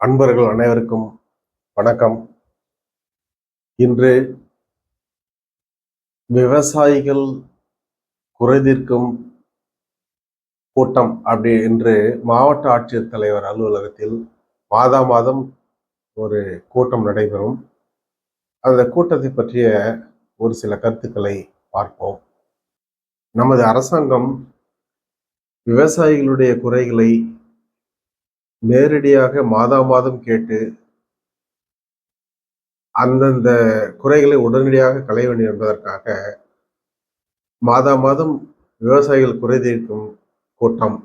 அன்பர்கள் அனைவருக்கும் வணக்கம். இன்று விவசாயிகள் குறைதீர்க்கும் கூட்டம் அப்படி என்று மாவட்ட ஆட்சியர் தலைவர் அலுவலகத்தில் மாதா மாதம் ஒரு கூட்டம் நடைபெறும். அந்த கூட்டத்தை பற்றிய ஒரு சில கருத்துக்களை பார்ப்போம். நமது அரசாங்கம் விவசாயிகளுடைய குறைகளை நேரடியாக மாதா மாதம் கேட்டு அந்தந்த குறைகளை உடனடியாக களைய வேண்டும் என்பதற்காக மாதா மாதம் விவசாயிகள் குறை தீர்க்கும் கூட்டம்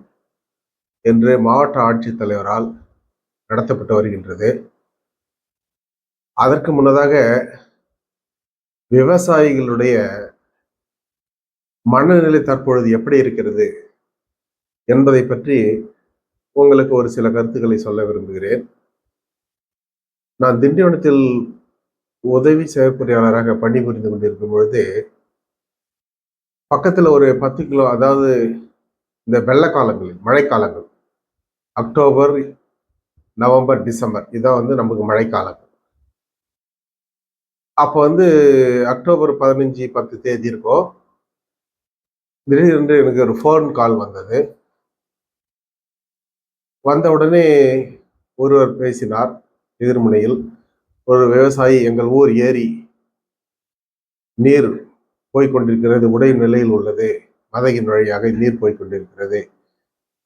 என்று மாவட்ட ஆட்சித்தலைவரால் நடத்தப்பட்டு வருகின்றது. அதற்கு முன்னதாக விவசாயிகளுடைய மனநிலை தற்பொழுது எப்படி இருக்கிறது என்பதை பற்றி உங்களுக்கு ஒரு சில கருத்துக்களை சொல்ல விரும்புகிறேன். நான் திண்டிவனத்தில் உதவி செயற்பொறியாளராக பணிபுரிந்து கொண்டிருக்கும் பொழுது பக்கத்தில் ஒரு பத்து கிலோ அதாவது இந்த வெள்ள காலங்களில் மழைக்காலங்கள் அக்டோபர் நவம்பர் டிசம்பர் இதான் வந்து நமக்கு மழைக்காலங்கள் அப்போ வந்து அக்டோபர் பதினஞ்சு பத்து தேதி இருக்கும் திடீரென்று எனக்கு ஒரு ஃபோன் கால் வந்தது. வந்த உடனே ஒருவர் பேசினார் எதிர்முனையில் ஒரு விவசாயி எங்கள் ஊர் ஏரி நீர் போய்கொண்டிருக்கிறது உடையும் நிலையில் உள்ளது. மதகின் வழியாக நீர் போய்கொண்டிருக்கிறது.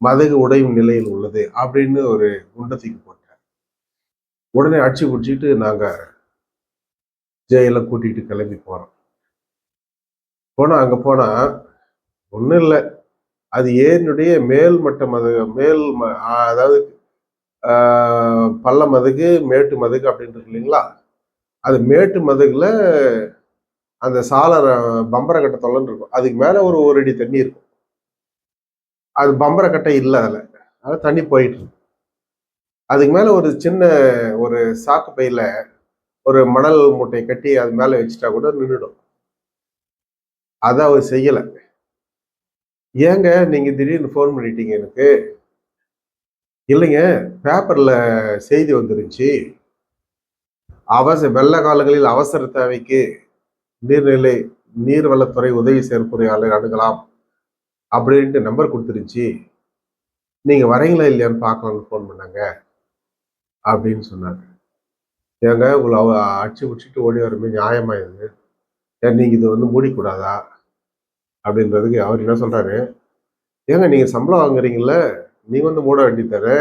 மதகு உடையும் நிலையில் உள்ளது அப்படின்னு ஒரு குண்டத்துக்கு போட்டார். உடனே அடிச்சு பிடிச்சிட்டு நாங்கள் ஜெயெல்லாம் கூட்டிகிட்டு கிளம்பி போகிறோம் போனால் அங்கே போனால் ஒன்றும் இல்லை. அது ஏரினுடைய மேல் மட்ட மதகு மேல் அதாவது பள்ள மதுகு மேட்டு மதுகு அப்படின்ட்டு இல்லைங்களா? அது மேட்டு மதுகில் அந்த சாலர பம்பரக்கட்டை தொலைன்னு இருக்கும். அதுக்கு மேலே ஒரு ஒரு அடி தண்ணி இருக்கும். அது பம்பரக்கட்டை இல்லை அதில். அதில் தண்ணி போயிட்டு இருக்கும். அதுக்கு மேலே ஒரு சின்ன ஒரு சாக்கு பையில் ஒரு மணல் மூட்டையை கட்டி அது மேலே வச்சுட்டா கூட நின்றுடும் அதை அவர் செய்யலை. ஏங்க நீங்க திடீர்னு ஃபோன் பண்ணிட்டீங்க எனக்கு. இல்லைங்க பேப்பர்ல செய்தி வந்துருந்துச்சு. அவசர வெள்ள காலங்களில் அவசர தேவைக்கு நீர்நிலை நீர்வளத்துறை உதவி செயற்பொறியாளர் அணுகலாம் அப்படின்ட்டு நம்பர் கொடுத்துருச்சு நீங்க வரீங்களா இல்லையான்னு பார்க்கலாம்னு ஃபோன் பண்ணாங்க அப்படின்னு சொன்னாங்க. ஏங்க உங்களை அவ அடிச்சு பிடிச்சிட்டு ஓடி வரமே நியாயமாக இது? ஏன் நீங்க இது வந்து மூடிக்கூடாதா? அப்படின்றதுக்கு அவர் என்ன சொல்றாரு? ஏங்க நீங்க சம்பளம் வாங்குறீங்கல்ல நீங்கள் வந்து மூட வேண்டித்தாரு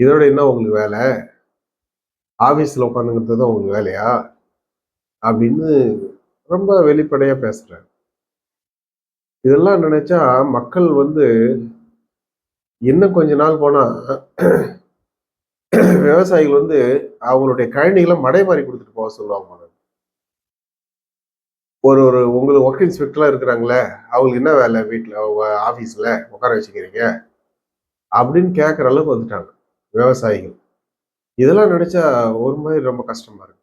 இதோட என்ன உங்களுக்கு வேலை? ஆபீஸ்ல உட்காந்துங்கிறது தான் உங்களுக்கு வேலையா? அப்படின்னு ரொம்ப வெளிப்படையா பேசுகிறார் இதெல்லாம் நினைச்சா மக்கள் வந்து இன்னும் கொஞ்ச நாள் போனா விவசாயிகள் வந்து அவங்களுடைய கழனிகளை மடை மாறி கொடுத்துட்டு போக சொல்லுவாங்க ஒரு ஒரு உங்களுக்கு ஒர்க் இன்ஸ்பெக்டர்லாம் இருக்கிறாங்களே அவங்களுக்கு என்ன வேலை வீட்டில் அவங்க ஆஃபீஸில் உட்கார வச்சுக்கிறீங்க? அப்படின்னு கேட்குற அளவுக்கு வந்துட்டாங்க விவசாயிகள். இதெல்லாம் நினச்சா ஒரு மாதிரி ரொம்ப கஷ்டமாக இருக்கு.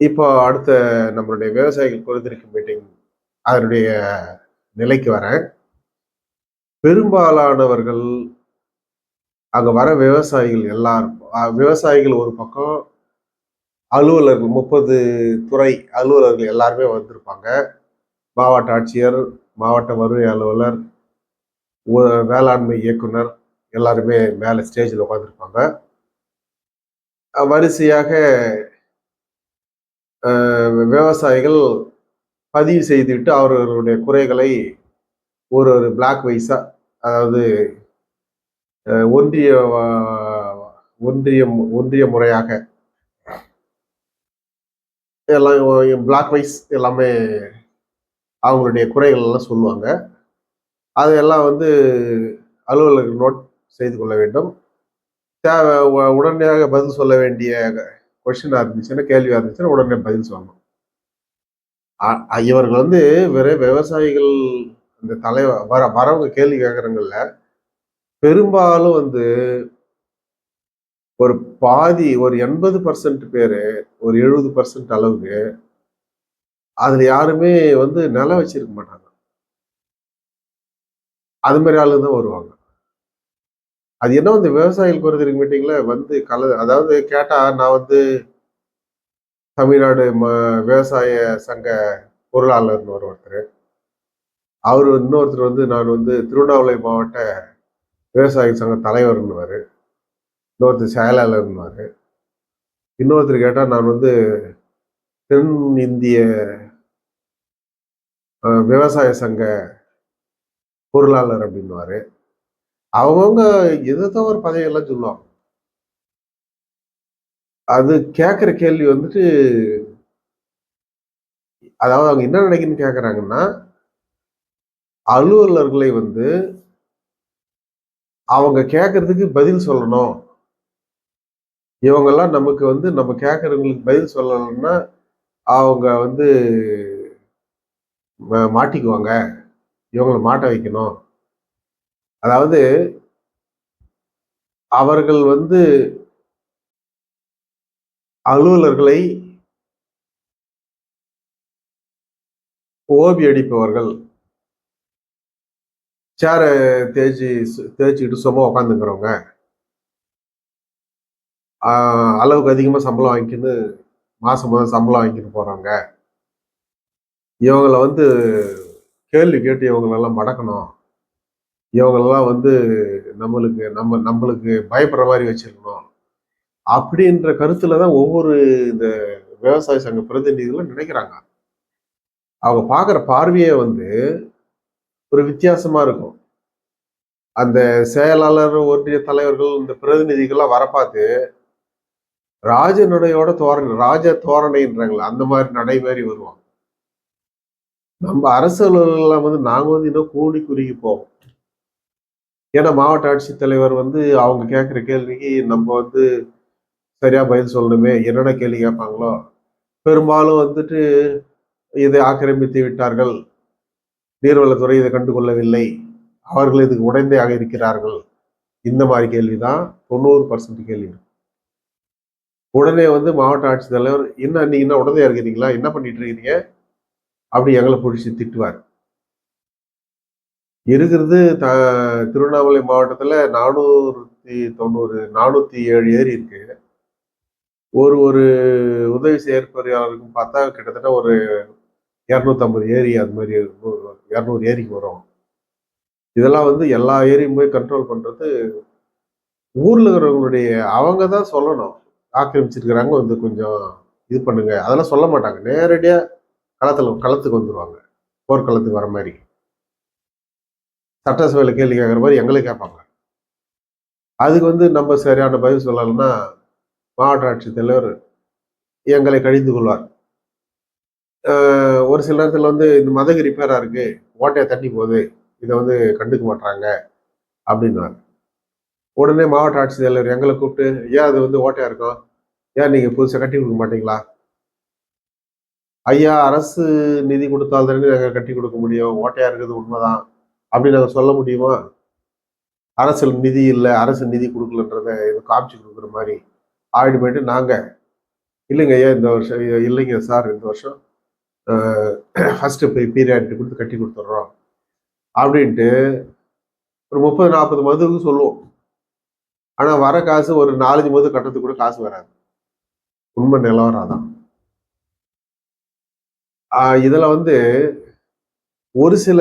இப்போ அடுத்த நம்மளுடைய விவசாயிகள் குறைந்திருக்கும் மீட்டிங் அதனுடைய நிலைக்கு வரேன். பெரும்பாலானவர்கள் அங்கே வர விவசாயிகள் எல்லாரும் விவசாயிகள் ஒரு பக்கம் அலுவலர்கள் முப்பது துறை அலுவலர்கள் எல்லாருமே வந்திருப்பாங்க. மாவட்ட ஆட்சியர் மாவட்ட வருவாய் அலுவலர் வேளாண்மை இயக்குனர் எல்லாருமே மேலே ஸ்டேஜில் உட்காந்துருப்பாங்க வரிசையாக விவசாயிகள் பதிவு செய்துவிட்டு அவர்களுடைய குறைகளை ஒரு ஒரு பிளாக் வைஸாக அதாவது ஒன்றிய ஒன்றியம் ஒன்றிய முறையாக எல்லாம் பிளாக் வைஸ் எல்லாமே அவங்களுடைய குறைகள் எல்லாம் சொல்லுவாங்க. அதையெல்லாம் வந்து அலுவலர்கள் நோட் செய்து கொள்ள வேண்டும். தேவை உடனடியாக பதில் சொல்ல வேண்டிய கொஷினாக இருந்துச்சுன்னா கேள்வியாக இருந்துச்சுன்னா உடனே பதில் சொல்லணும். இவர்கள் வந்து வேற விவசாயிகள் இந்த தலைவர் வர வரவங்க கேள்வி கேட்குறாங்கல்ல பெரும்பாலும் வந்து ஒரு பாதி ஒரு எண்பது பர்சன்ட் பேர் ஒரு எழுபது பர்சன்ட் அளவுக்கு அதில் யாருமே வந்து நிலம் வச்சிருக்க மாட்டாங்க. அது மாதிரி ஆளு தான் வருவாங்க. அது என்ன வந்து விவசாயிகள் குறைதீர் மீட்டிங்கில் வந்து கல அதாவது கேட்டால் நான் வந்து தமிழ்நாடு ம விவசாய சங்க பொருளாளர்னு ஒரு ஒருத்தர். அவர் இன்னொருத்தர் வந்து நான் வந்து திருவண்ணாமலை மாவட்ட விவசாய சங்க தலைவர்னுவார் இன்னொருத்தர் செயலாளர்னுவார் இன்னொருத்தர் கேட்டால் நான் வந்து தென் இந்திய விவசாய சங்க பொருளாளர் அப்படின்னுவாரு. அவங்கவுங்க எதோ ஒரு பதவியெல்லாம் சொல்லுவாங்க. அது கேட்குற கேள்வி வந்துட்டு அதாவது அவங்க என்ன நினைக்கணும்னு கேட்குறாங்கன்னா அலுவலர்களை வந்து அவங்க கேட்கறதுக்கு பதில் சொல்லணும். இவங்கெல்லாம் நமக்கு வந்து நம்ம கேட்கறவங்களுக்கு பதில் சொல்லலைன்னா அவங்க வந்து மாட்டிக்குவாங்க. இவங்களை மாட்ட வைக்கணும். அதாவது அவர்கள் வந்து அலுவலர்களை ஓபி அடிப்பவர்கள். சேரை தேய்ச்சி தேய்ச்சிக்கிட்டு சும்மா உட்காந்துங்கிறவங்க அளவுக்கு அதிகமாக சம்பளம் வாங்கிக்கின்னு மாதம் மாதம் சம்பளம் வாங்கிட்டு போகிறாங்க இவங்களை வந்து கேள்வி கேட்டு இவங்களெல்லாம் மடக்கணும். இவங்களெல்லாம் வந்து நம்மளுக்கு நம்ம நம்மளுக்கு பயப்படுற மாதிரி வச்சிருக்கணும். அப்படின்ற கருத்தில் தான் ஒவ்வொரு இந்த விவசாய சங்க பிரதிநிதிகளும் நினைக்கிறாங்க. அவங்க பார்க்குற பார்வையே வந்து ஒரு வித்தியாசமாக இருக்கும். அந்த செயலாளர் ஒன்றிய தலைவர்கள் இந்த பிரதிநிதிகள்லாம் வர பார்த்து ராஜ நடையோட தோரணை ராஜ தோரணைன்றாங்களே அந்த மாதிரி நடை மாதிரி வருவாங்க. நம்ம அரசு அலுவலர்கள்லாம் வந்து நாங்கள் வந்து இன்னும் கூடி குறுகி போவோம். ஏன்னா மாவட்ட ஆட்சித்தலைவர் வந்து அவங்க கேட்குற கேள்விக்கு நம்ம வந்து சரியாக பதில் சொல்லணுமே என்னென்ன கேள்வி கேட்பாங்களோ பெரும்பாலும் வந்துட்டு இதை ஆக்கிரமித்து விட்டார்கள். நீர்வளத்துறை இதை கண்டுகொள்ளவில்லை. அவர்கள் இதுக்கு உடைந்தையாக இருக்கிறார்கள். இந்த மாதிரி கேள்வி தான் தொண்ணூறு பர்சன்ட் கேள்வி உடனே வந்து மாவட்ட ஆட்சித்தலைவர் என்ன நீங்க என்ன உடனே இருக்கிறீங்களா என்ன பண்ணிட்டு இருக்கிறீங்க அப்படி எங்களை பிடிச்சி திட்டுவார். இருக்கிறது த திருவண்ணாமலை மாவட்டத்தில் நானூற்றி தொண்ணூறு நானூற்றி ஏழு ஏரி இருக்கு. ஒரு ஒரு உதவி செயற்பொறியாளருக்கும் பார்த்தா கிட்டத்தட்ட ஒரு இரநூத்தம்பது ஏரி அது மாதிரி இரநூறு ஏரிக்கு வரும். இதெல்லாம் வந்து எல்லா ஏரியும் போய் கண்ட்ரோல் பண்ணுறது ஊரில் இருக்கிறவங்களுடைய அவங்க தான் சொல்லணும். ஆக்கிரமிச்சிருக்கிறாங்க வந்து கொஞ்சம் இது பண்ணுங்க. அதெல்லாம் சொல்ல மாட்டாங்க. நேரடியாக களத்தில் களத்துக்கு வந்துடுவாங்க போர்க்களத்துக்கு வர மாதிரி. சட்டசபையில் கேள்வி கேட்குற மாதிரி எங்களை கேட்பாங்க. அதுக்கு வந்து நம்ம சரியான பதில் சொல்லலைன்னா மாவட்ட ஆட்சித்தலைவர் எங்களை கழிந்து கொள்வார். ஒரு சில நேரத்தில் வந்து இந்த மதகு ரிப்பேரா இருக்குது ஓட்டையை தட்டி போகுது. இதை வந்து கண்டுக்க மாட்டாங்க அப்படின்னுவாங்க. உடனே மாவட்ட ஆட்சித்தலைவர் எங்களை கூப்பிட்டு ஏன் அது வந்து ஓட்டையா இருக்கும் ஏன் நீங்க புதுசாக கட்டி கொடுக்க மாட்டீங்களா? ஐயா அரசு நிதி கொடுத்தால் தானே நாங்கள் கட்டி கொடுக்க முடியும். ஓட்டையா இருக்கிறது உண்மைதான். அப்படின்னு நாங்கள் சொல்ல முடியுமா? அரசு நிதி இல்லை. அரசு நிதி கொடுக்கலன்றத இது காமிச்சு கொடுக்குற மாதிரி ஆயிடு போயிட்டு நாங்கள் இல்லைங்க ஐயா இந்த வருஷம் இல்லைங்க சார் இந்த வருஷம் ஃபஸ்ட்டு போய் பீரியாரிட்டி கொடுத்து கட்டி கொடுத்துட்றோம். அப்படின்ட்டு ஒரு முப்பது நாற்பது மதுவுக்கு சொல்லுவோம். ஆனால் வர காசு ஒரு நாலஞ்சு மது கட்டுறதுக்கு கூட காசு வராது. உண்மை நிலவரம் அதான். இதில் வந்து ஒரு சில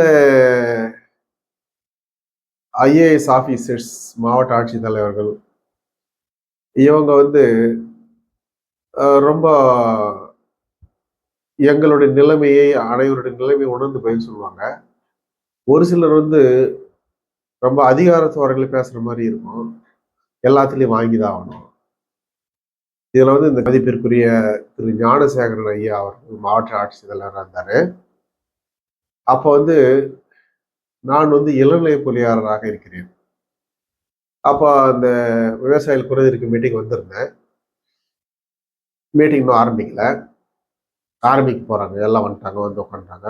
ஐஏஎஸ் ஆஃபீஸர்ஸ் மாவட்ட ஆட்சித்தலைவர்கள் இவங்க வந்து ரொம்ப எங்களுடைய நிலைமையை அனைவருடைய நிலைமையை உணர்ந்து பதில் சொல்லுவாங்க. ஒரு சிலர் வந்து ரொம்ப அதிகாரத்தோரர்களை பேசுகிற மாதிரி இருக்கும். எல்லாத்துலேயும் வாங்கி தான் ஆகணும். இதில் வந்து இந்த மதிப்பிற்குரிய திரு ஞானசேகரன் ஐயா அவர் மாவட்ட ஆட்சித்தலைவராக இருந்தார். அப்போ வந்து நான் வந்து இளநிலை பொறியாளராக இருக்கிறேன். அப்போ அந்த விவசாயிகள் குறைதீர்க்கு மீட்டிங் வந்திருந்தேன். மீட்டிங் இன்னும் ஆரம்பிக்கல. ஆரம்பிக்க போகிறாங்க எல்லாம் வந்துட்டாங்க வந்து உட்காந்துட்டாங்க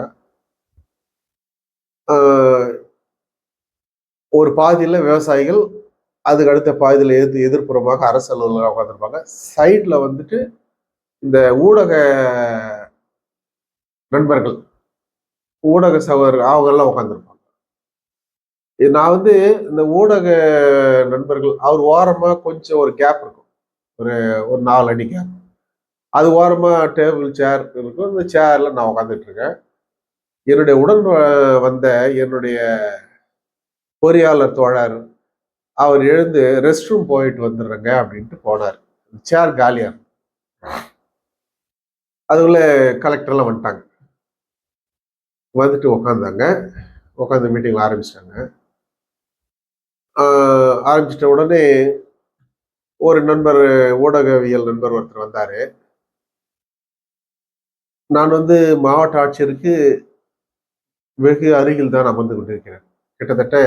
ஒரு பாதியில் விவசாயிகள் அதுக்கு அடுத்த பாதியில் எதிர் எதிர்ப்புறமாக அரசு அலுவலராக உட்காந்துருப்பாங்க சைடில் வந்துட்டு இந்த ஊடக நண்பர்கள் ஊடக சகோதரர் அவங்கெல்லாம் உட்காந்துருப்பாங்க இது நான் வந்து இந்த ஊடக நண்பர்கள் அவர் ஓரமாக கொஞ்சம் ஒரு கேப் இருக்கும். ஒரு ஒரு நாலு அடி கேப் அது ஓரமாக டேபிள் சேர் இருக்கும். இந்த சேரில் நான் உட்காந்துட்டு இருக்கேன். என்னுடைய உடன் வ- வந்த என்னுடைய பொறியாளர் தோழர் அவர் எழுந்து ரெஸ்ட் ரூம் போயிட்டு வந்துடுறேங்க அப்படின்ட்டு போனார். சேர் காலியா இருக்கு. அதுக்குள்ள கலெக்டர்லாம் வந்துட்டாங்க. வந்துட்டு உக்காந்தாங்க. உட்காந்து மீட்டிங் ஆரம்பிச்சிட்டாங்க. ஆரம்பிச்சிட்ட உடனே ஒரு நண்பர் ஊடகவியல் நண்பர் ஒருத்தர் வந்தார். நான் வந்து மாவட்ட ஆட்சியருக்கு வெகு அருகில் தான் அமர்ந்து கொண்டிருக்கிறேன். கிட்டத்தட்ட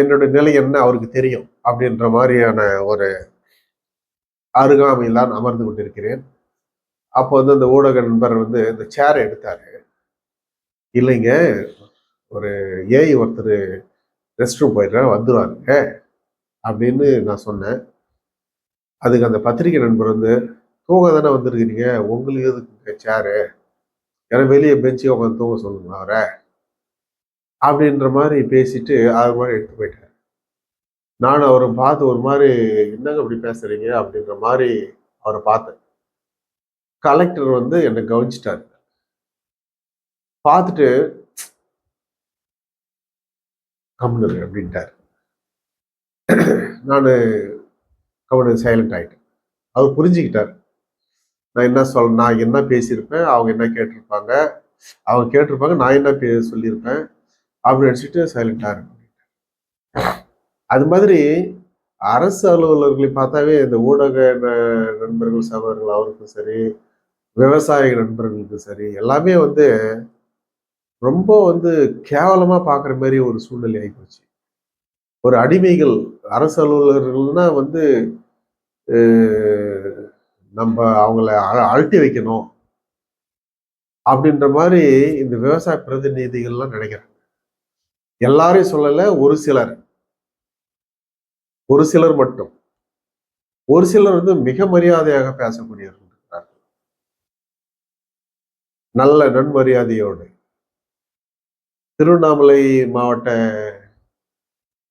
என்னுடைய நிலை என்ன அவருக்கு தெரியும் அப்படின்ற மாதிரியான ஒரு அருகாமையில் தான் அமர்ந்து கொண்டிருக்கிறேன். அப்போ வந்து அந்த ஊடக நண்பர் வந்து இந்த சேரை எடுத்தார். இல்லைங்க ஒரு ஏஐ ஒருத்தர் ரெஸ்ட் ரூம் போயிடுறேன் வந்துடுவாருங்க அப்படின்னு நான் சொன்னேன். அதுக்கு அந்த பத்திரிகை நண்பர் வந்து தூங்க தானே வந்திருக்கிறீங்க? உங்களுக்கு எதுக்கு சேரு ஏன்னா வெளியே பெஞ்சு உட்காந்து தூங்க சொல்லுங்க அவரை. அப்படின்ற மாதிரி பேசிட்டு அது மாதிரி எடுத்து போயிட்டார் நான் அவரை பார்த்து ஒரு மாதிரி என்னங்க இப்படி பேசுறீங்க? அப்படின்ற மாதிரி அவரை பார்த்தேன். கலெக்டர் வந்து என்னை கவனிச்சிட்டாரு. பார்த்துட்டு கம்னு அப்படின்ட்டார். நான் கம்னு சைலண்ட் ஆகிட்டேன் அவர் புரிஞ்சுக்கிட்டார். நான் என்ன சொல் நான் என்ன பேசியிருப்பேன்? அவங்க என்ன கேட்டிருப்பாங்க? அவங்க கேட்டிருப்பாங்க நான் என்ன பே சொல்லியிருப்பேன்? அப்படி நினச்சிட்டு சைலண்டாக இருக்கும் அது மாதிரி அரசு அலுவலர்களை பார்த்தாவே இந்த ஊடக ந- நண்பர்கள் சகோதரர்கள் அவருக்கும் சரி விவசாய நண்பர்களுக்கும் சரி எல்லாமே வந்து ரொம்ப வந்து கேவலமாக பார்க்குற மாதிரி ஒரு சூழ்நிலை ஆகிப்போச்சு ஒரு அடிமைகள் அரசு அலுவலர்கள்னா வந்து நம்ம அவங்கள அ- அழட்டி வைக்கணும் அப்படின்ற மாதிரி இந்த விவசாய பிரதிநிதிகள்லாம் நினைக்கிறாங்க. எல்லாரையும் சொல்லலை ஒரு சிலர். ஒரு சிலர் மட்டும். ஒரு சிலர் வந்து மிக மரியாதையாக பேசக்கூடியவர்கள். இருக்கிறார்கள் நல்ல நன்மரியாதையோடு. திருவண்ணாமலை மாவட்ட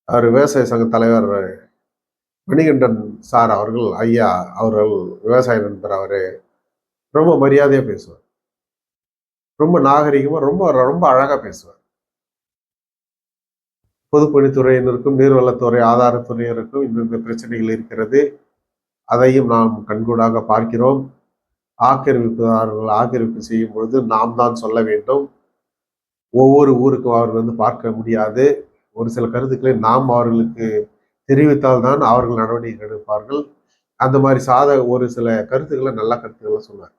அவர் விவசாய சங்க தலைவர் மணிகண்டன் சார் அவர்கள் ஐயா அவர்கள் விவசாய நண்பர் அவர் ரொம்ப மரியாதையாக பேசுவார். ரொம்ப நாகரிகமா ரொம்ப ரொம்ப அழகா பேசுவார். பொதுப்பணித்துறையினருக்கும் நீர்வளத்துறை ஆதாரத்துறையினருக்கும் இந்தந்த பிரச்சனைகள் இருக்கிறது. அதையும் நாம் கண்கூடாக பார்க்கிறோம். ஆக்கிரமிப்புதாரர்கள் ஆக்கிரமிப்பு செய்யும் பொழுது நாம் தான் சொல்ல வேண்டும். ஒவ்வொரு ஊருக்கும் அவர்கள் வந்து பார்க்க முடியாது. ஒரு சில கருத்துக்களை நாம் அவர்களுக்கு தெரிவித்தால் தான் அவர்கள் நடவடிக்கை எடுப்பார்கள். அந்த மாதிரி சாத ஒரு சில கருத்துக்களை நல்ல கருத்துக்களை சொன்னார்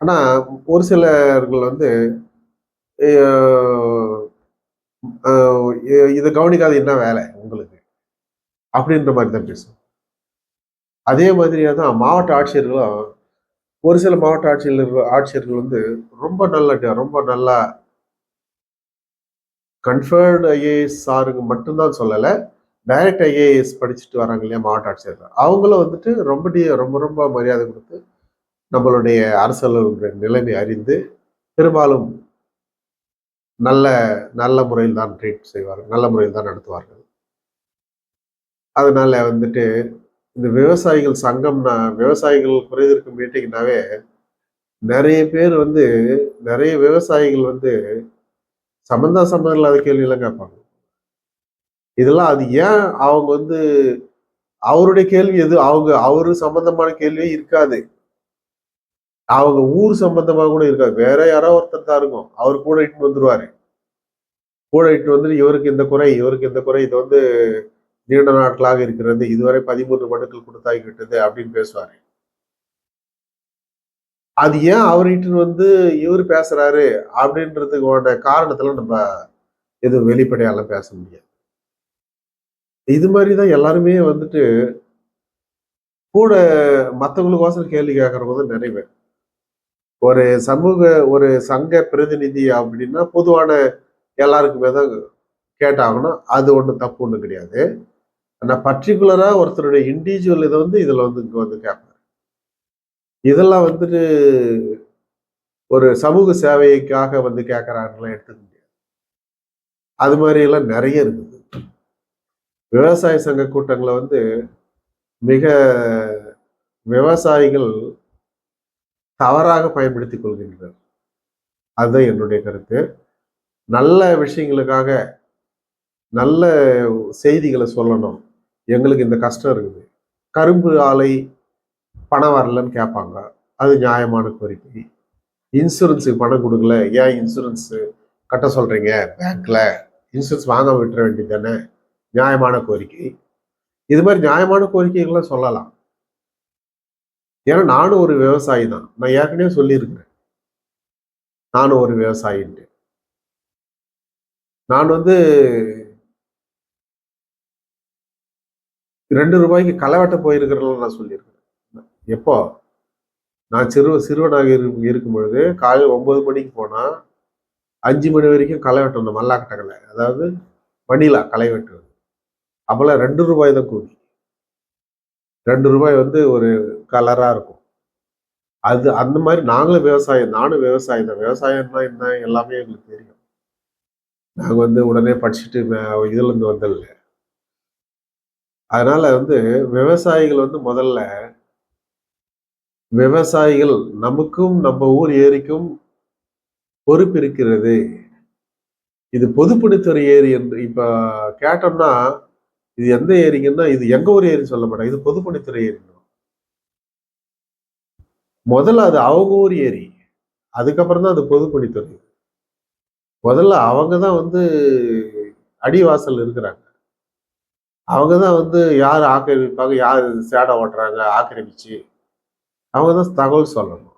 ஆனால் ஒரு சிலர்கள் வந்து இதை கவனிக்காத என்ன வேலை உங்களுக்கு? அப்படின்ற மாதிரி தான் பேசும் அதே மாதிரியாக தான் மாவட்ட ஆட்சியர்களும் ஒரு சில மாவட்ட ஆட்சியர்கள் ஆட்சியர்கள் வந்து ரொம்ப நல்ல ரொம்ப நல்லா கன்ஃபர்டு ஐஏஎஸ் சாருங்க மட்டும்தான் சொல்லலை டைரக்ட் ஐஏஎஸ் படிச்சுட்டு வராங்க இல்லையா மாவட்ட ஆட்சியர்கள். அவங்களும் வந்துட்டு ரொம்ப ரொம்ப ரொம்ப மரியாதை கொடுத்து நம்மளுடைய அரசியலுடைய நிலைமை அறிந்து பெரும்பாலும் நல்ல நல்ல முறையில் தான் ட்ரீட் செய்வார்கள் நல்ல முறையில் தான் நடத்துவார்கள். அதனால வந்துட்டு இந்த விவசாயிகள் சங்கம்னா விவசாயிகள் குறைதீர்க்கு மீட்டிங்னாவே நிறைய பேர் வந்து நிறைய விவசாயிகள் வந்து சம்பந்தா சம்பந்தம் இல்லாத கேள்வியெல்லாம் கேட்பாங்க. இதெல்லாம் அது ஏன் அவங்க வந்து அவருடைய கேள்வி எது? அவங்க அவரு சம்பந்தமான கேள்வியே இருக்காது. அவங்க ஊர் சம்பந்தமா கூட இருக்காது வேற யாரோ ஒருத்தர் தான் இருக்கும். அவர் கூட இட்டு வந்துருவாரு. கூட இட்டு வந்துட்டு இவருக்கு இந்த குறை இவருக்கு இந்த குறை இது வந்து நீண்ட நாட்களாக இருக்கிறது இதுவரை பதிமூன்று மனுக்கள் கொடுத்தாகிவிட்டது அப்படின்னு பேசுவாரு. அது ஏன் அவர் வந்து இவர் பேசுறாரு அப்படின்றதுக்கான காரணத்துல நம்ம எதுவும் வெளிப்படையால பேச முடியாது. இது மாதிரி தான் எல்லாருமே வந்துட்டு கூட மற்றவங்களுக்கோசரம் கேள்வி கேட்கறவங்க தான் நிறைய பேர். ஒரு சமூக ஒரு சங்க பிரதிநிதி அப்படின்னா பொதுவான எல்லாருக்குமே தான் கேட்டாங்கன்னா அது ஒன்றும் தப்பு ஒன்றும் கிடையாது. ஆனால் பர்டிகுலராக ஒருத்தருடைய இண்டிவிஜுவல் இதை வந்து இதில் வந்து இங்கே வந்து கேட்பாரு இதெல்லாம் வந்துட்டு ஒரு சமூக சேவைக்காக வந்து கேட்குறாங்கலாம் எடுத்துக்க முடியாது. அது மாதிரியெல்லாம் நிறைய இருக்குது. விவசாய சங்க கூட்டங்களை வந்து மிக விவசாயிகள் தவறாக பயன்படுத்தி கொள்கின்றனர். அதுதான் என்னுடைய கருத்து. நல்ல விஷயங்களுக்காக நல்ல செய்திகளை சொல்லணும். எங்களுக்கு இந்த கஷ்டம் இருக்குது. கரும்பு ஆலை பணம் வரலன்னு கேட்பாங்க. அது நியாயமான கோரிக்கை. இன்சூரன்ஸுக்கு பணம் கொடுக்கல. ஏன் இன்சூரன்ஸு கட்ட சொல்கிறீங்க பேங்க்கில் இன்சூரன்ஸ் வாங்க விட்டுற வேண்டியது தானே? நியாயமான கோரிக்கை. இது மாதிரி நியாயமான கோரிக்கைகள்லாம் சொல்லலாம். ஏன்னா நானும் ஒரு விவசாயி தான் நான் ஏற்கனவே சொல்லியிருக்கிறேன். நானும் ஒரு விவசாயின்ட்டு. நான் வந்து ரெண்டு ரூபாய்க்கு களை வெட்ட போயிருக்கிறேன் நான் சொல்லியிருக்கிறேன். எப்போ? நான் சிறு சிறுவனாக இரு இருக்கும் பொழுது காலையில் ஒன்பது மணிக்கு போனால் அஞ்சு மணி வரைக்கும் களை வெட்டணும் மல்லாக்கட்டை அதாவது வண்டிலா களை வெட்டுவது அப்போல்லாம் ரெண்டு ரூபாய் தான் கூலி. ரெண்டு ரூபாய் வந்து ஒரு கலராக இருக்கும். அது அந்த மாதிரி நாங்களும் விவசாயம் நானும் விவசாயம் தான். விவசாயம்னா என்ன? எல்லாமே எங்களுக்கு தெரியும். நாங்கள் வந்து உடனே படிச்சுட்டு இதுலேருந்து வந்ததில்ல. அதனால வந்து விவசாயிகள் வந்து முதல்ல விவசாயிகள் நமக்கும் நம்ம ஊர் ஏரிக்கும் பொறுப்பு இருக்கிறது இது பொதுப்பணித்துறை ஏரி என்று இப்போ கேட்டோம்னா இது எந்த ஏரிங்கன்னா இது எங்க ஊர் ஏரி சொல்ல மாட்டாங்க. இது பொதுப்பணித்துறை ஏரி முதல்ல அது அவங்க ஊர் ஏரி. அதுக்கப்புறம் தான் அது பொதுப்பணித்துறை. முதல்ல அவங்க தான் வந்து அடிவாசல் இருக்கிறாங்க. அவங்க தான் வந்து யார் ஆக்கிரமிப்பாங்க யார் சேடை ஓட்டுறாங்க ஆக்கிரமிச்சு. அவங்க தான் தகவல் சொல்லணும்.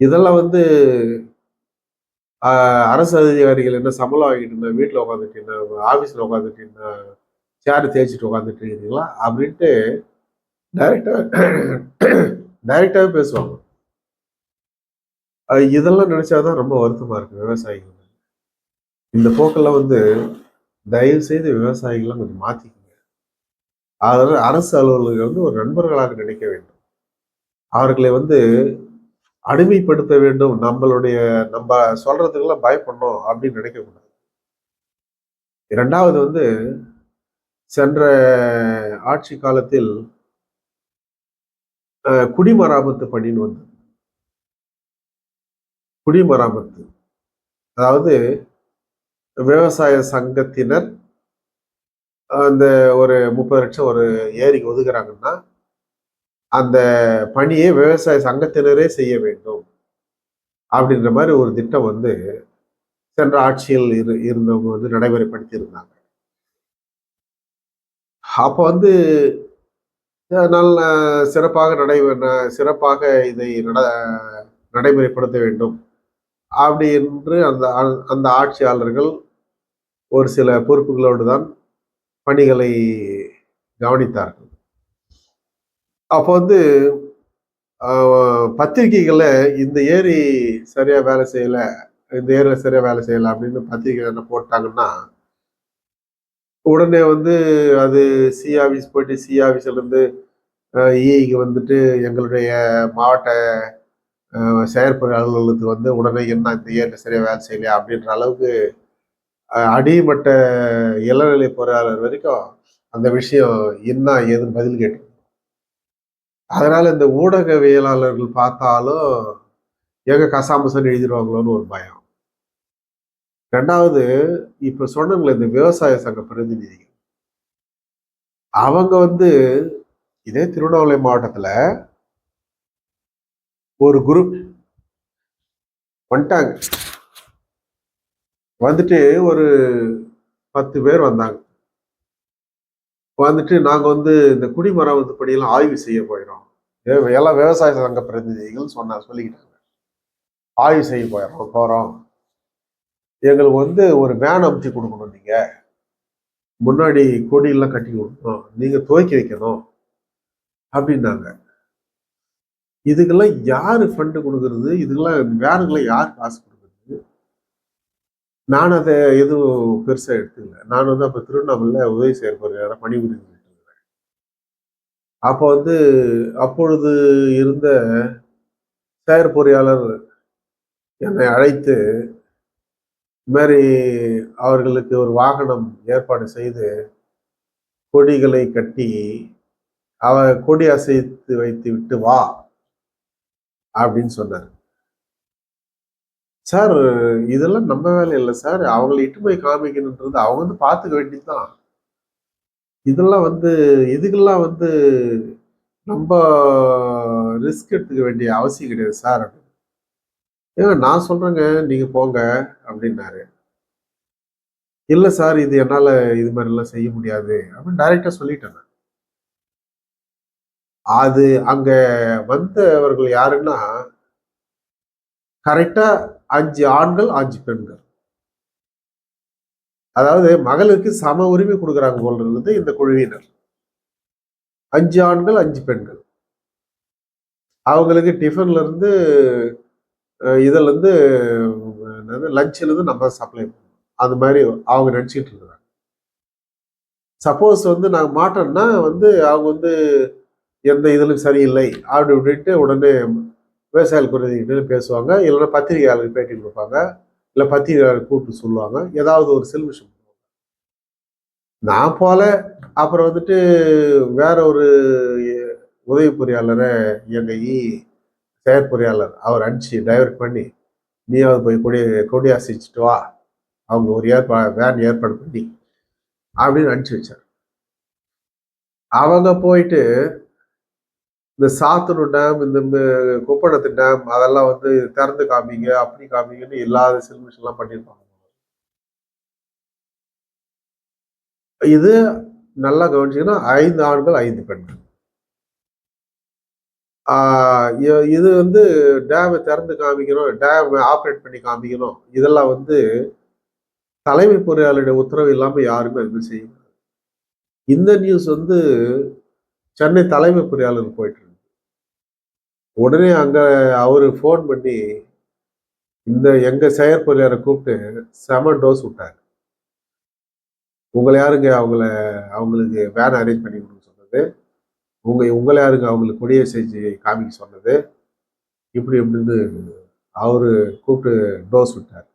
இதெல்லாம் வந்து அரசு அதிகாரிகள் என்ன சம்பளம் வாங்கிட்டு இருந்தேன் வீட்டில் உட்காந்துட்டு இருந்தேன் ஆஃபீஸில் உட்காந்துட்டு இருந்தேன் சேர் தேய்ச்சிட்டு உட்காந்துட்டு இருக்கீங்களா அப்படின்ட்டு டைரெக்டாக டைரெக்டாகவே பேசுவாங்க. இதெல்லாம் நினச்சாதான் ரொம்ப வருத்தமாக இருக்குது விவசாயிகள். இந்த போக்கெல்லாம் வந்து தயவு செய்து விவசாயிகள்லாம் கொஞ்சம் மாற்றிக்கோங்க அதனால் அரசு அலுவலர்கள் வந்து ஒரு நண்பர்களாக நினைக்க வேண்டும். அவர்களை வந்து அடிமைப்படுத்த வேண்டும் நம்மளுடைய நம்ம சொல்றதுக்கெல்லாம் பயப்படணும் அப்படின்னு நினைக்கக்கூடாது. இரண்டாவது வந்து சென்ற ஆட்சி காலத்தில் குடிமராமத்து பணின்னு வந்து குடிமராமத்து. அதாவது விவசாய சங்கத்தினர் அந்த ஒரு முப்பது லட்சம் ஒரு ஏரிக்கு ஒதுக்குறாங்கன்னா அந்த பணியை விவசாய சங்கத்தினரே செய்ய வேண்டும் அப்படின்ற மாதிரி ஒரு திட்டம் வந்து சென்ற ஆட்சியில் இரு இருந்தவங்க வந்து நடைமுறைப்படுத்தி இருந்தாங்க அப்போ வந்து நல்ல சிறப்பாக நடைபெற சிறப்பாக இதை நட நடைமுறைப்படுத்த வேண்டும் அப்படி என்று அந்த அந்த ஆட்சியாளர்கள் ஒரு சில பொறுப்புகளோடு தான் பணிகளை கவனித்தார்கள். அப்போ வந்து பத்திரிகைகளில் இந்த ஏரி சரியாக வேலை செய்யலை இந்த ஏரியில் சரியாக வேலை செய்யலை அப்படின்னு பத்திரிகை என்ன போட்டாங்கன்னா உடனே வந்து அது சி ஆஃபீஸ் போயிட்டு சி ஆஃபீஸ்லேருந்து இஐக்கு வந்துட்டு எங்களுடைய மாவட்ட செயற்பொறி அலுவலகத்துக்கு வந்து உடனே என்ன இந்த ஏரியில் சரியாக வேலை செய்யலையா அப்படின்ற அளவுக்கு அடிமட்ட இளநிலை பொறியாளர் வரைக்கும் அந்த விஷயம் என்ன ஏதுன்னு பதில் கேட்டு அதனால இந்த ஊடகவியலாளர்கள் பார்த்தாலும் எங்க கசாமுசன் எழுதிடுவாங்களோன்னு ஒரு பயம். ரெண்டாவது இப்ப சொன்னங்களே இந்த விவசாய சங்க பிரதிநிதிகள். அவங்க வந்து இதே திருவண்ணாமலை மாவட்டத்துல ஒரு குரூப் வந்துட்டாங்க. வந்துட்டு ஒரு பத்து பேர் வந்தாங்க. வந்துட்டு நாங்கள் வந்து இந்த குடிமராமத்து பணியெல்லாம் ஆய்வு செய்ய போயிடும் எல்லாம் விவசாய சங்க பிரதிநிதிகள் சொன்ன சொல்லிக்கிட்டாங்க. ஆய்வு செய்ய போயிடுறோம் போகிறோம் எங்களுக்கு வந்து ஒரு வேன் அமுத்தி கொடுக்கணும் நீங்கள் முன்னாடி கொடியெல்லாம் கட்டி கொடுக்கணும். நீங்கள் துவக்கி வைக்கணும். அப்படின்னாங்க. இதுக்கெல்லாம் யார் ஃபண்டு கொடுக்கறது? இதுக்கெல்லாம் வேனுக்கெல்லாம் யார் காசு கொடுக்குறது நான் அதை எதுவும் பெருசாக எடுத்துக்கல. நான் வந்து அப்போ திருவண்ணாமலையில் உதவி செயற்படுற பணிபுரிந்து அப்போ வந்து அப்பொழுது இருந்த செயற்பொறியாளர் என்னை அழைத்து இது மாதிரி அவர்களுக்கு ஒரு வாகனம் ஏற்பாடு செய்து கொடிகளை கட்டி அவ கொடி அசைத்து வைத்து விட்டு வா அப்படின்னு சொன்னார். சார் இதெல்லாம் நம்ம வேலை இல்லை சார். அவங்கள இட்டு போய் காமிக்கணுன்றது அவங்க வந்து பார்த்துக்க வேண்டியதுதான். இதெல்லாம் வந்து இதுக்கெல்லாம் வந்து நம்ம ரிஸ்க் எடுத்துக்க வேண்டிய அவசியம் கிடையாது சார். ஏங்க நான் சொல்கிறேங்க நீங்கள் போங்க அப்படின்னாரு. இல்லை சார் இது என்னால் இது மாதிரிலாம் செய்ய முடியாது அப்படின்னு டைரெக்டாக சொல்லிட்டேன் நான். அது அங்கே வந்தவர்கள் யாருன்னா கரெக்டாக அஞ்சு ஆண்கள் அஞ்சு பெண்கள். அதாவது மகளிருக்கு சம உரிமை கொடுக்குறாங்க போல இருந்தது இந்த குழுவினர். அஞ்சு ஆண்கள் அஞ்சு பெண்கள். அவங்களுக்கு டிஃபன்ல இருந்து இதுல இருந்து என்னது லஞ்சில இருந்து நம்ம சப்ளை பண்ணணும் அது மாதிரி அவங்க நினைச்சிட்டு இருக்கிறாங்க. சப்போஸ் வந்து நாங்கள் மாட்டோம்னா வந்து அவங்க வந்து எந்த இதிலும் சரியில்லை அப்படி இப்படின்ட்டு உடனே விவசாயிகள் குறைகிட்டு பேசுவாங்க இல்லைன்னா பத்திரிகையாளருக்கு பேட்டி கொடுப்பாங்க இல்லை பத்திரிகையாளர் கூப்பிட்டு சொல்லுவாங்க ஏதாவது ஒரு செல்மிஷம் நான் போல அப்புறம் வந்துட்டு வேற ஒரு உதவி பொறியாளரை எங்கள் இ செயற்பொறியாளர் அவர் அனுப்பிச்சு டைவர்ட் பண்ணி நீயாவது போய் கொடி கொடி அசைச்சிட்டு வா அவங்க ஒரு ஏற்பா வேன் ஏற்பாடு பண்ணி அப்படின்னு அனுப்பிச்சு வச்சார். அவங்க போயிட்டு இந்த சாத்தனூர் டேம் இந்த ம- குப்பணத்து டேம் அதெல்லாம் வந்து திறந்து காமிங்க அப்படி காமிங்கன்னு இல்லாத செல்மிஷன் எல்லாம் பண்ணியிருப்பாங்க. இது நல்லா கவனிச்சிங்கன்னா ஐந்து ஆண்கள் ஐந்து பெண்கள். இது வந்து டேமை திறந்து காமிக்கணும் டேம் ஆப்ரேட் பண்ணி காமிக்கணும். இதெல்லாம் வந்து தலைமை பொறியாளருடைய உத்தரவு இல்லாமல் யாருமே அது மாதிரி இந்த நியூஸ் வந்து சென்னை தலைமை பொறியாளர் போயிட்டு இருக்கு உடனே அங்கே அவரு ஃபோன் பண்ணி இந்த எங்கள் செயற்பொறியாளரை கூப்பிட்டு செம டோஸ் விட்டாரு. உங்களை யாருங்க அவங்கள அவங்களுக்கு வேன் அரேஞ்ச் பண்ணி கொடுக்க சொன்னது. உங்கள் உங்களை யாருங்க அவங்களுக்கு கொடியை செஞ்சு காமிக்க சொன்னது. இப்படி இப்படின்னு அவர் கூப்பிட்டு டோஸ் விட்டார்.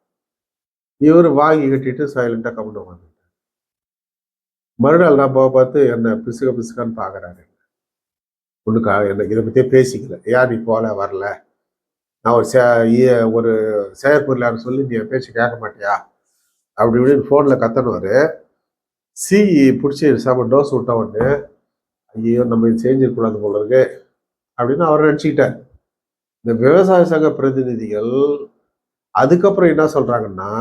இவர் வாங்கி கட்டிட்டு சைலண்டாக கம்முன்னு உட்காந்துட்டார் மறுநாள் நான் போக பார்த்து என்னை பிசுக பிசுக்கான்னு பார்க்குறாரு. ஒன்றுக்காக என்ன இதை பற்றியே பேசிக்கல. ஏன் நீ போல வரல? நான் ஒரு சே ஒரு செயற்பொருளாளர் சொல்லி நீ பேசி பேச்சு கேட்க மாட்டியா? அப்படி இப்படின்னு ஃபோனில் கத்தனவர் சி பிடிச்சி செம டோஸ் விட்ட உடனே ஐயோ நம்ம இது செஞ்சிருக்கூடாது போல இருக்கு அப்படின்னு அவர் நினச்சிக்கிட்டார். இந்த விவசாய சங்க பிரதிநிதிகள் அதுக்கப்புறம் என்ன சொல்கிறாங்கன்னா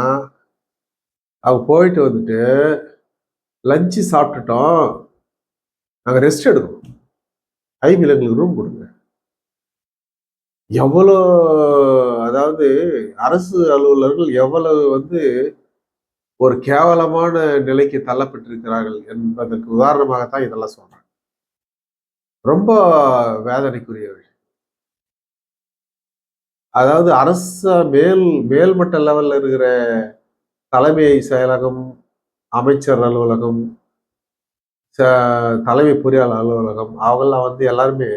அவங்க போயிட்டு வந்துட்டு லஞ்சு சாப்பிட்டுட்டோம் நாங்கள் ரெஸ்ட் எடுக்கணும். ஐபியில் எங்களுக்கு ரூம் கொடுங்க. எவ்வளோ அதாவது அரசு அலுவலர்கள் எவ்வளவு வந்து ஒரு கேவலமான நிலைக்கு தள்ளப்பட்டிருக்கிறார்கள் என்பதற்கு உதாரணமாகத்தான் இதெல்லாம் சொல்றாங்க ரொம்ப வேதனைக்குரிய விஷயம் அதாவது அரச மேல் மேல்மட்ட லெவல்ல இருக்கிற தலைமை செயலகம் அமைச்சர் அலுவலகம் தலைமை பொறியாளர் அலுவலகம் அவங்கெல்லாம் வந்து எல்லாருமே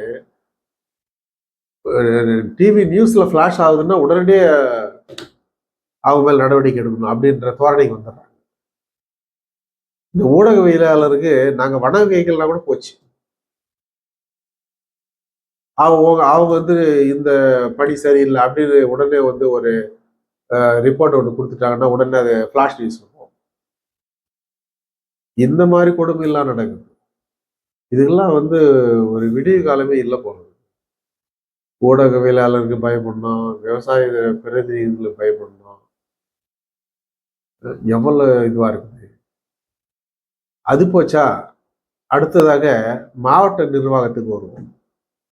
டிவி நியூஸ்ல ஃபிளாஷ் ஆகுதுன்னா உடனடியே அவங்க மேல் நடவடிக்கை எடுக்கணும் அப்படின்ற தோரணைக்கு வந்துடுறாங்க. இந்த ஊடகவியலாளருக்கு நாங்க வணங்கிகள்னா கூட போச்சு. அவங்க அவங்க வந்து இந்த பணி சரியில்லை அப்படின்னு உடனே வந்து ஒரு ரிப்போர்ட் ஒன்று கொடுத்துட்டாங்கன்னா உடனே அது ஃப்ளாஷ் நியூஸ் இந்த மாதிரி கொடுமையெல்லாம் நடக்குது. இதுக்கெல்லாம் வந்து ஒரு விடிய காலமே இல்லை போகுது ஊடகவியலாளருக்கு பயப்படணும் விவசாய பிரதிநிதிகளுக்கு பயப்படணும். எவ்வளவு இதுவாக இருக்குது? அது போச்சா? அடுத்ததாக மாவட்ட நிர்வாகத்துக்கு வருவோம்.